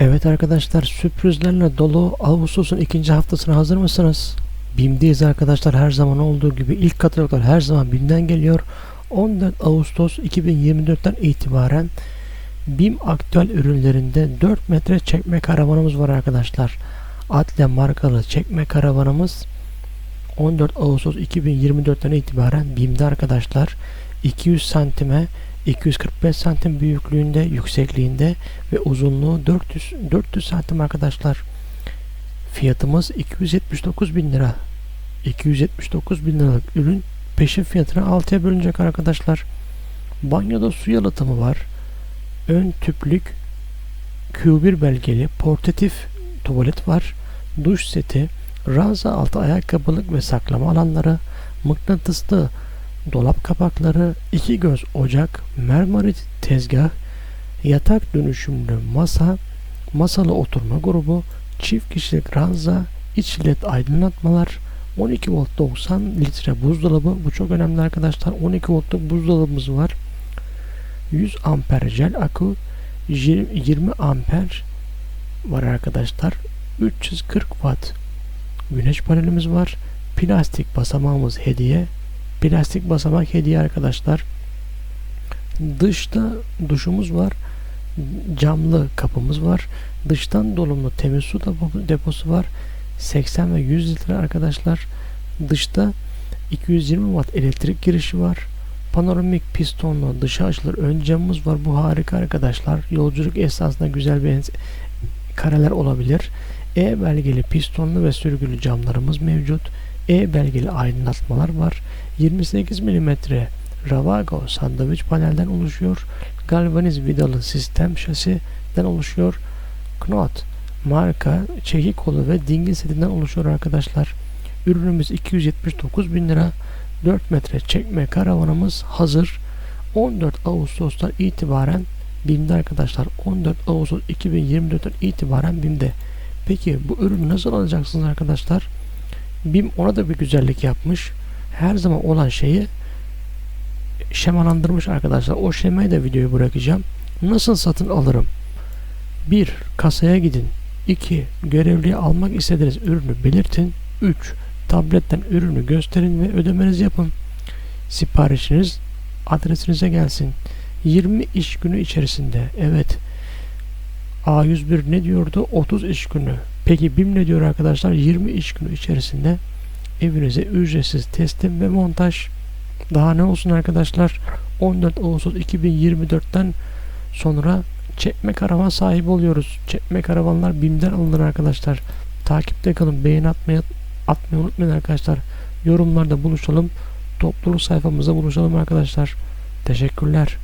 Evet arkadaşlar sürprizlerle dolu Ağustos'un ikinci haftasına hazır mısınız? BİM'deyiz arkadaşlar her zaman olduğu gibi ilk kataloglar her zaman BİM'den geliyor. 14 Ağustos 2024'ten itibaren BİM aktüel ürünlerinde 4 metre çekme karavanımız var arkadaşlar. Atle markalı çekme karavanımız 14 Ağustos 2024'ten itibaren BİM'de arkadaşlar 200 santime 245 santim büyüklüğünde, yüksekliğinde ve uzunluğu 400 400 santim arkadaşlar. Fiyatımız 279 bin lira. 279 bin liralık ürün peşin fiyatına 6'ya bölünecek arkadaşlar. Banyoda su yalıtımı var. Ön tüplük Q1 belgeli portatif tuvalet var. Duş seti, ranza altı ayakkabılık ve saklama alanları, mıknatıslı dolap kapakları, iki göz ocak, mermerit tezgah, yatak dönüşümlü masa, masalı oturma grubu, çift kişilik ranza, iç led aydınlatmalar, 12 volt 90 litre buzdolabı, bu çok önemli arkadaşlar, 12 voltluk buzdolabımız var. 100 amper jel akü, 20 amper var arkadaşlar. 340 watt güneş panelimiz var. Plastik basamağımız hediye. Plastik basamak hediye arkadaşlar. Dışta duşumuz var. Camlı kapımız var. Dıştan dolumlu temiz su deposu var. 80 ve 100 litre arkadaşlar. Dışta 220 watt elektrik girişi var. Panoramik pistonlu dışa açılır ön camımız var. Bu harika arkadaşlar. Yolculuk esnasında güzel bir kareler olabilir. E belgeli pistonlu ve sürgülü camlarımız mevcut. E belgeli aydınlatmalar var. 28 mm Ravago sandviç panelden oluşuyor. Galvaniz vidalı sistem şasiden oluşuyor. Knot marka çekik kolu ve dingil setinden oluşuyor arkadaşlar. Ürünümüz 279 bin lira. 4 metre çekme karavanımız hazır. 14 Ağustos'tan itibaren BİM'de arkadaşlar 14 Ağustos 2024'ten itibaren BİM'de. Peki bu ürünü nasıl alacaksınız arkadaşlar? BİM ona da bir güzellik yapmış. Her zaman olan şeyi şemalandırmış arkadaşlar. O şemayı da videoyu bırakacağım. Nasıl satın alırım? 1. Kasaya gidin. 2. Görevliye almak istediğiniz ürünü belirtin. 3. Tabletten ürünü gösterin ve ödemenizi yapın. Siparişiniz adresinize gelsin. 20 iş günü içerisinde. Evet. A101 ne diyordu? 30 iş günü. Peki BİM ne diyor arkadaşlar? 20 iş günü içerisinde evinize ücretsiz teslim ve montaj. Daha ne olsun arkadaşlar? 14 Ağustos 2024'ten sonra çekme karavan sahibi oluyoruz. Çekme karavanlar BİM'den alınır arkadaşlar. Takipte kalın. Beğen atmayı, atmayı unutmayın arkadaşlar. Yorumlarda buluşalım. Topluluk sayfamızda buluşalım arkadaşlar. Teşekkürler.